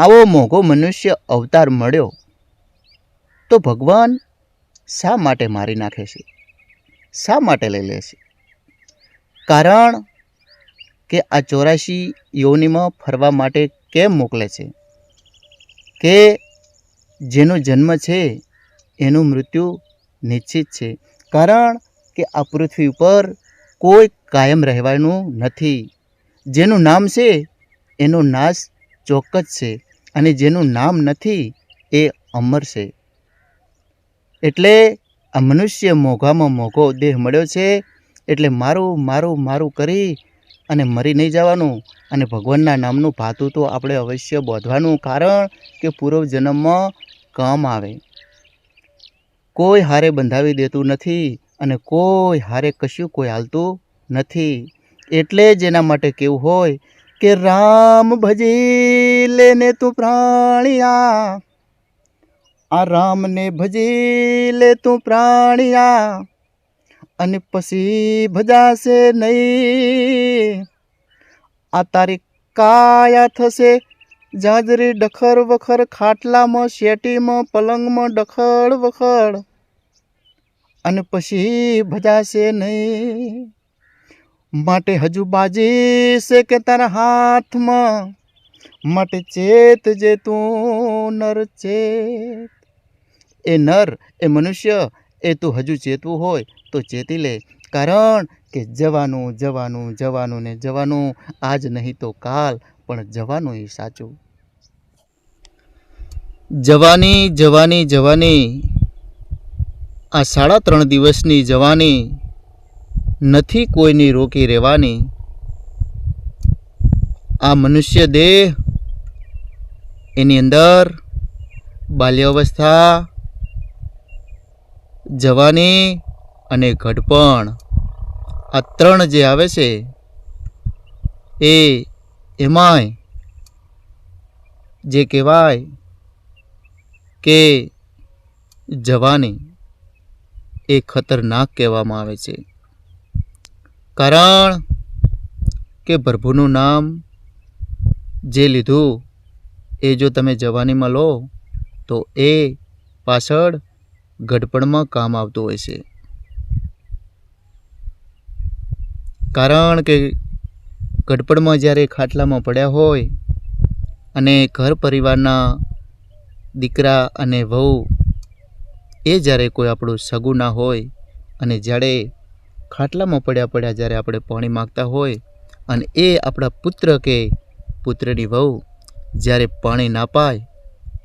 આવો મોઘો મનુષ્ય અવતાર મળ્યો તો ભગવાન શા માટે મારી નાખે છે? શા માટે લઈ લે છે? કારણ કે આ ચોરાશી યોનિમાં ફરવા માટે કેમ મોકલે છે? કે જેનો જન્મ છે, એનું મૃત્યુ નિશ્ચિત છે. કારણ કે આ પૃથ્વી ઉપર કોઈ કાયમ રહેવાનું નથી. જેનું નામ છે, એનો નાશ ચોક્કસ છે. અને જેનું નામ નથી એ અમર છે. એટલે આ મનુષ્ય મોઘામાં મોઘો દેહ મળ્યો છે, એટલે મારું મારું મારું કરી અને મરી નહીં જવાનું. અને ભગવાનના નામનું ભાતું તો આપણે અવશ્ય બોધવાનું કારણ કે પૂર્વ જન્મમાં કામ આવે. કોઈ હારે બંધાવી દેતું નથી અને કોઈ હારે કશું કોઈ હાલતું નથી. એટલે જ એના માટે કેવું હોય કે રામ ભજી લેને તું પ્રાણિયા. આ રામને ભજી લે તું પ્રાણિયા. અને પછી ભજાશે નહીં. આ તારી કાયા થશે. જાજરી ડખર વખર, ખાટલામાં, શેટીમાં, પલંગમાં ડખડ વખડ અને પછી ભજાશે નહીં. માટે હજુ બાજી છે કે તારા હાથમાં? માટે ચેત જે તું નર ચેત. એ નર, એ મનુષ્ય, એ તું હજુ ચેતવું હોય તો ચેતી લે. કારણ કે જવાનું જવાનું જવાનું ને જવાનું આજ નહીં તો કાલ, પણ જવાનું એ સાચું. જવાની જવાની જવાની. આ સાડા ત્રણ દિવસની જવાની નથી કોઈની રોકી રહેવાની. આ મનુષ્ય દેહ એની અંદર બાલ્યાવસ્થા, જવાની અને ઘડપણ આ ત્રણ જે આવે છે, એ એમાંય જે કહેવાય કે જવાની એ ખતરનાક કહેવામાં આવે છે. કારણ કે પ્રભુનું નામ જે લીધું, એ જો તમે જવાનીમાં લો, તો એ પાછળ ગઢપણમાં કામ આવતું હોય છે. કારણ કે ગડપણમાં જ્યારે ખાટલામાં પડ્યા હોય અને ઘર પરિવારના દીકરા અને વહુ એ જ્યારે કોઈ આપણું સગું ના હોય અને જ્યારે ખાટલામાં પડ્યા પડ્યા જ્યારે આપણે પાણી માગતા હોય અને એ આપણા પુત્ર કે પુત્રની વહુ જ્યારે પાણી ના પાય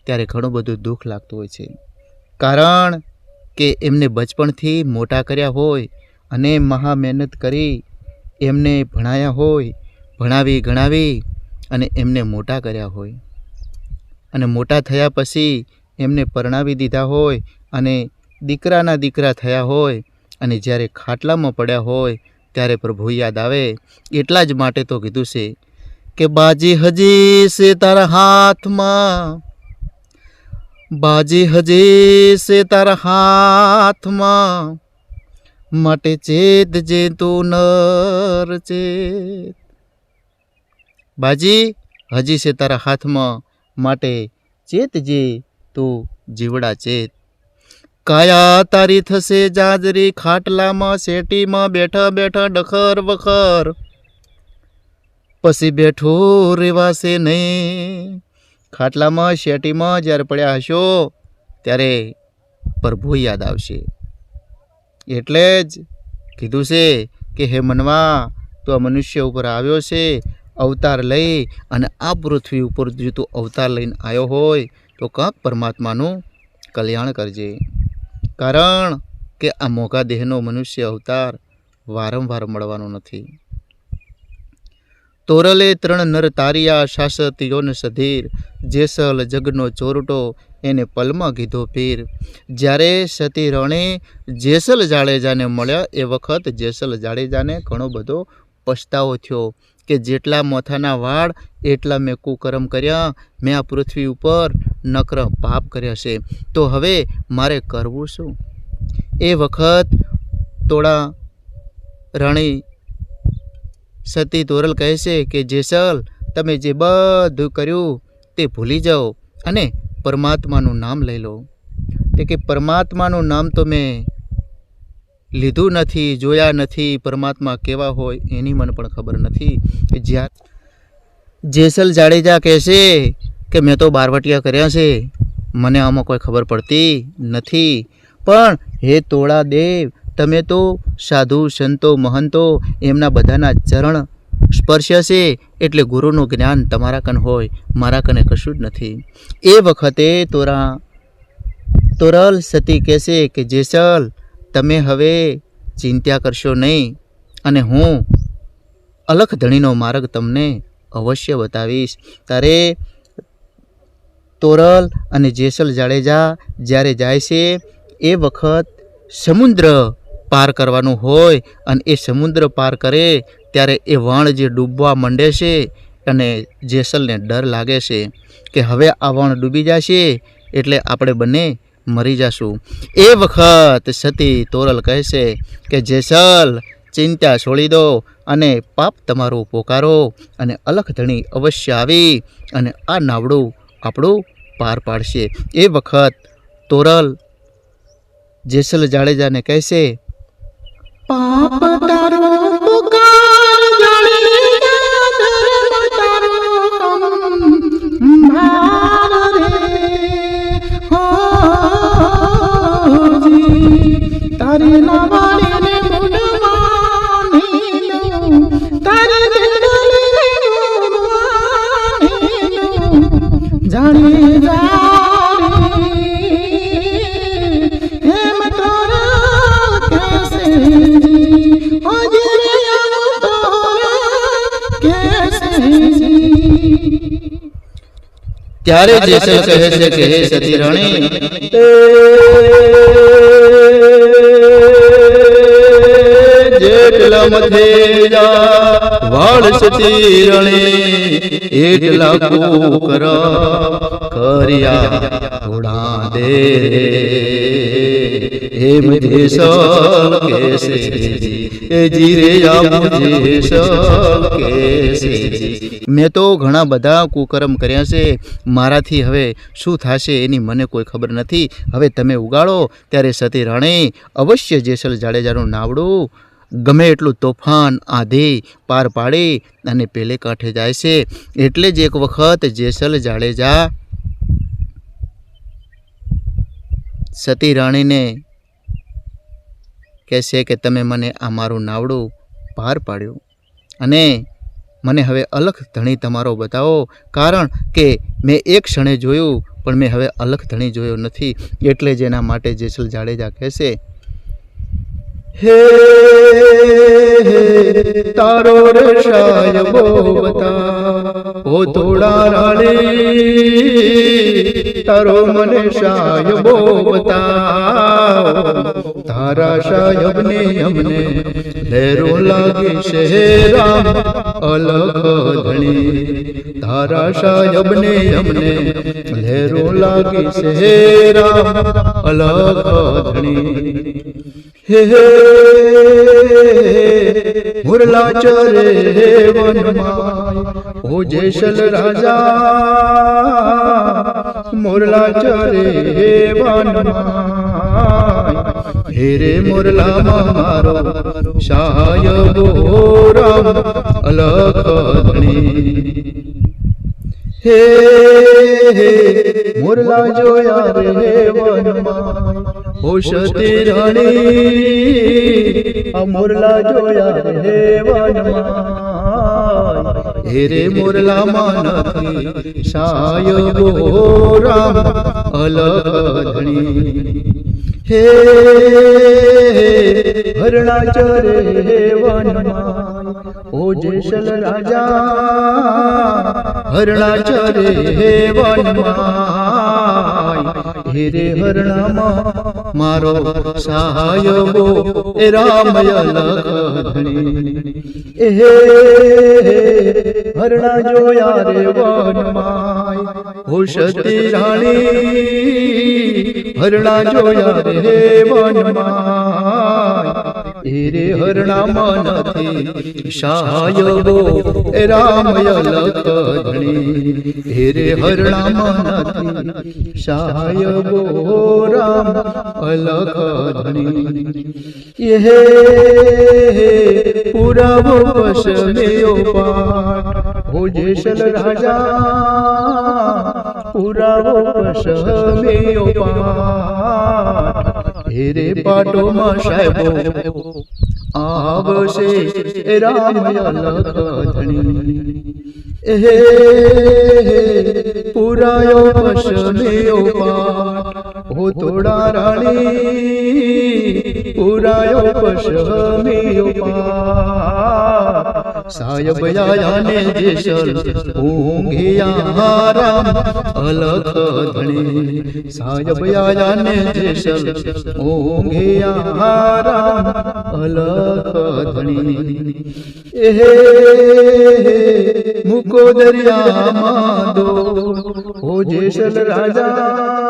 ત્યારે ઘણું બધું દુઃખ લાગતું હોય છે. કારણ કે એમને બચપણથી મોટા કર્યા હોય અને મહા મહેનત કરી એમને ભણાયા હોય, ભણાવી, ગણાવી અને એમને મોટા કર્યા હોય. અને મોટા થયા પછી એમને પરણાવી દીધા હોય અને દીકરાના દીકરા થયા હોય અને જ્યારે ખાટલામાં પડ્યા હોય ત્યારે પ્રભુ યાદ આવે, એટલા જ માટે તો કીધું છે કે, બાજી હજી છે તારા હાથમાં, બાજી હજી છે તારા હાથમાં, માટે ચેત જે તું નર ચેત. બાજી હજી છે તારા હાથમાં, માટે ચેત જે તું જીવડા ચેત. કાયા તારી થશે જાજરી, ખાટલામાં, શેટીમાં, બેઠા બેઠા ડખર વખર. પછી બેઠું રેવાશે નહીં. ખાટલામાં, શેટીમાં જ્યારે પડ્યા હશો, ત્યારે પ્રભુ યાદ આવશે. એટલે જ કીધું છે કે, હે મનવા, તું આ મનુષ્ય ઉપર આવ્યો છે, અવતાર લઈ અને આ પૃથ્વી ઉપર જો તું અવતાર લઈને આવ્યો હોય, તો કાંક પરમાત્માનું કલ્યાણ કરજે. કારણ કે આ મોઘા દેહનો મનુષ્ય અવતાર વારંવાર મળવાનો નથી. તોરલે ત્રણ નર તારિયા યોન સધીર, જેસલ જગનો ચોરટો એને પલમાં કીધો પીર. જ્યારે સતી રણે જેસલ જાડેજાને મળ્યા એ વખત જેસલ જાડેજાને ઘણો બધો પસ્તાવો થયો. કે જેટલા મોથાના વાળ, એટલા મેં કુકર્મ કર્યા. મેં આ પૃથ્વી ઉપર નક્ર પાપ કર્યા છે. તો હવે મારે કરવું શું? એ વખત તોડા રાણી સતી તોરલ કહે છે કે, જેસલ, તમે જે બધું કર્યું તે ભૂલી જાઓ અને પરમાત્માનું નામ લઈ લો. તે કે, પરમાત્માનું નામ તો મેં લીધું નથી, જોયા નથી, પરમાત્મા કેવા હોય એની મને પણ ખબર નથી જ્યાં જેસલ જાડેજા કહેશે કે મેં તો બારવટિયા કર્યા છે, મને આમાં કોઈ ખબર પડતી નથી. પણ હે તોળા દેવ તમે તો સાધુ, સંતો, મહંતો એમના બધાના ચરણ સ્પર્શ છે, એટલે ગુરુનું જ્ઞાન તમારા કન હોય, મારા કને કશું જ નથી. એ વખતે તોરા, તોરલ સતી કહેશે કે જેસલ તમે હવે ચિંતા કરશો નહીં અને હું અલખ ધણીનો માર્ગ તમને અવશ્ય બતાવીશ. તારે તોરલ અને જેસલ જાડેજા જ્યારે જાય છે, એ વખત સમુદ્ર પાર કરવાનું હોય અને એ સમુદ્ર પાર કરે ત્યારે એ વણ જે ડૂબવા માંડે છે અને જેસલને ડર લાગે છે કે હવે આ વણ ડૂબી જશે, એટલે આપણે બંને મરી જશું. એ વખત સતી તોરલ કહેશે કે, જેસલ, ચિંતા છોડી દો અને પાપ તમારું પોકારો અને અલખધણી અવશ્ય આવી અને આ નાવડું આપણું પાર પાડશે. એ વખત તોરલ જેસલ જાડેજાને કહેશે, પાપ તારો પુકાર ત્યારે જેસલ કહે છે કે હે સતી રાણી જેટલા મથે જા વાળ સતી એટલા કુકર કર્યા ઘોડા દે. એમ જેસલ કેસે એ જીરે કેસે મેં તો ઘણા બધા કુકર્મ કર્યા છે, મારાથી હવે શું થશે એની મને કોઈ ખબર નથી. હવે તમે ઉગાડો, ત્યારે સતી રાણે, અવશ્ય જેસલ જાડેજાનું નાવડું ગમે એટલું તોફાન, આધી, પાર પાડી અને પેલે કાંઠે જાય છે. એટલે જ એક વખત જેસલ જાડેજા સતી રાણીને કહેશે કે તમે મને આ મારું નાવડું પાર પાડ્યું અને મને હવે અલખ ધણી તમારો બતાવો. કારણ કે મેં એક ક્ષણે જોયું, પણ મેં હવે અલખ ધણી જોયો નથી. એટલે જ એના માટે જેસલ જાડેજા કહેશે હે તારો રસાય બોવતા ઓ થોડા રાણી તારો મને શાય બોવતા તારા શાયબને અમને લેરો લાગે છે રામ અલખ ધણી તારા શાયબને અમને લેરો લાગે છે રામ ધણી હે હે મુરલા ચરે વનમાં ઓ જેસલ રાજા મુરલા ચરે વનમાં હેરે મુરલામાં મારો સાયબો રામ અલખ ધણી હે હે મુરલા જોયા રે વનમાં સતી રાણી આ મુરલા જોયા રે વનમાં હેરે મુરલામાં નથી સાયબો રામ અલખ ધણી હે હરણા ચરે વનમાં ઓ જેશલ રાજા હરણા ચરે હે રે હરણામાં, મારો સહાયબો એ રામય લખણી હે હરણા જોયા રે વનમાય હોશતી રાણી, હરણા જોયા રે વનમાં. એ રે હરણામાં નથી સાયબો એ રામ અલખ ધણી હે રે હરણામાં નથી સાયબો રામ અલખ ધણી એ પુરાવો પશમેયો પાઠ હો જેસલ રાજા પુરાવો પશમેયો પાઠ હે રે પાટોમાં સાહેબો આવશે એ રામ અલખ ધણી એ પુરાયો પશમેયો પાઠ હો તોડા રાણી પુરાયો પશમેયો પાઠ સાહેબ આયાને જેસલ ઊંઘિયા રામ અલખ ધણી સાયબ આયાને જેશલ ઊંઘિયા રામ અલખ ધણી એહે મુકો દરિયામાં દો હો જેશલ રાજા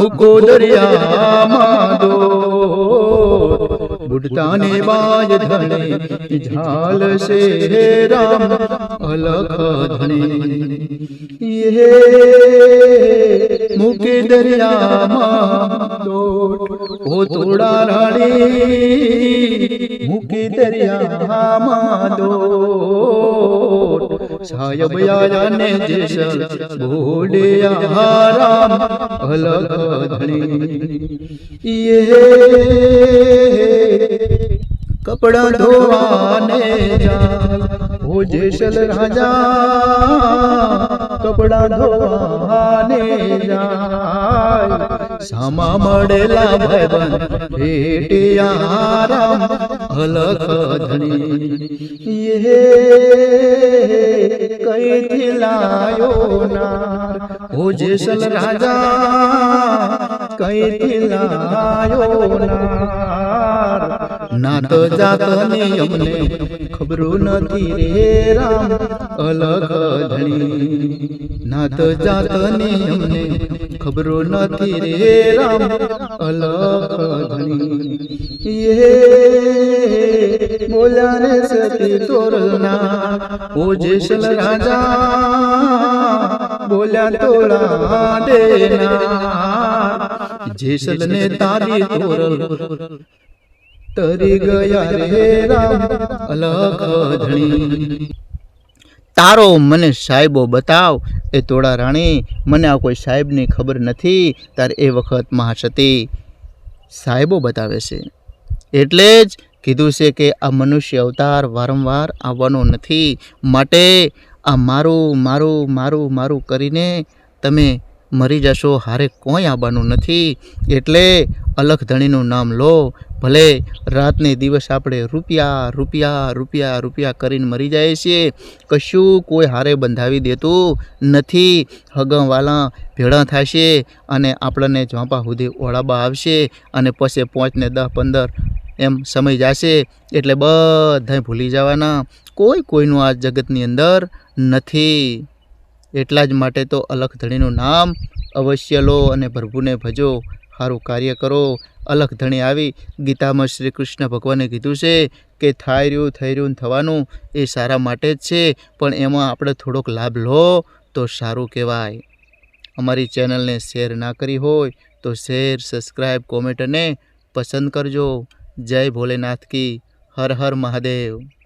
મુકો દરિયામાં દો. બુડતાને બાજ ધણે ઝાલ સે રામ અલખ ધણે. યે મુકે દરિયામાં દોટ ઓ તોડા રાણી, મુકે દરિયામાં દોટ સાયબ આયાને જેસલ બોલ્યા રામ યે કપડા ધોવાને ઓ જેસલ રાજા કપડા ધોવાને જાય. સામા મળેલા ભાઈબંધ ભેટિયા રામ અલખ ધણી. યે કઈથી લાયો નાર? ઓ જેસલ રાજા કઈથી લાયો નાર? નાત જાતની અમને ખબરો નથી રે રામ અલગ ધણી નાત જાતની અમને ખબરો નથી રે રામ અલગ ધણી યે બોલ્યા રે સતી તોરના ઓ જેસલ રાજા બોલ્યા તોળા દેના જેશલ ને તારી તોરલ તરી ગયા રે રામ અલખ તારો મને સાહેબો બતાવ, એ તોડા રાણી, મને આ કોઈ સાહેબની ખબર નથી, તારે એ વખત મહાસતી સાહેબો બતાવે છે. એટલે જ કીધું છે કે આ મનુષ્ય અવતાર વારંવાર આવવાનો નથી. માટે આ મારું મારું મારું મારું કરીને તમે મરી જશો, હારે કોઈ આવવાનું નથી. એટલે અલખ ધણીનું નામ લો. ભલે રાતને દિવસ આપણે રૂપિયા રૂપિયા રૂપિયા રૂપિયા કરીને મરી જાય છીએ, કશું કોઈ હારે બંધાવી દેતું નથી. હગમવાલા ભેળા થશે અને આપણને ઝોંપા સુધી ઓળાબા આવશે અને પછી પાંચને દસ, પંદર એમ સમય જશે. એટલે બધાય ભૂલી જવાના. કોઈ કોઈનું આ જગતની અંદર નથી. એટલા જ માટે તો અલખ ધણીનું નામ અવશ્ય લો અને પ્રભુને ભજો. સારું કાર્ય કરો. અલખ ધણી આવી ગીતામાં શ્રી કૃષ્ણ ભગવાને કીધું છે કે થાય રહ્યું થઈ રહ્યું થવાનું એ સારા માટે જ છે, પણ એમાં આપણે થોડોક લાભ લો તો સારું કહેવાય. અમારી ચેનલને શેર ના કરી હોય તો શેર સબસ્ક્રાઈબ કોમેન્ટ અને પસંદ કરજો. જય ભોલેનાથ કી. હર હર મહાદેવ.